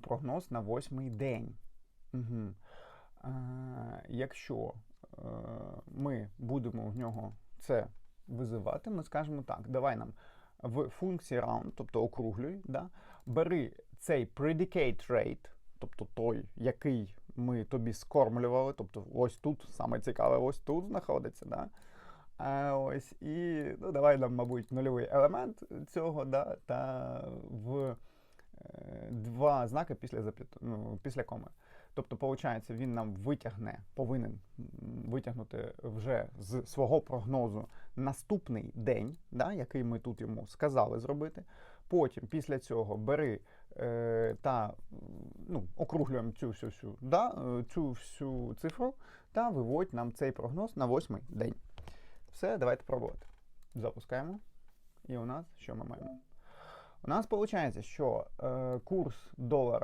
прогноз на восьмий день. Угу. Е, якщо е, ми будемо в нього це визивати, ми скажемо так: давай нам в функції round, тобто округлюй, да, бери цей predicate rate, тобто той, який ми тобі скормлювали, тобто ось тут, саме цікаве, ось тут знаходиться. Да? А ось і ну, давай нам, мабуть, нульовий елемент цього, да, та в два знаки після зап'ят... ну, після коми. Тобто, виходить, він нам витягне, повинен витягнути вже з свого прогнозу наступний день, да, який ми тут йому сказали зробити. Потім, після цього, бери е, та ну, округлюємо цю всю, всю, да, е, цю всю цифру та виводь нам цей прогноз на восьмий день. Все, давайте пробувати. Запускаємо. І у нас що ми маємо? У нас виходить, що е, курс долара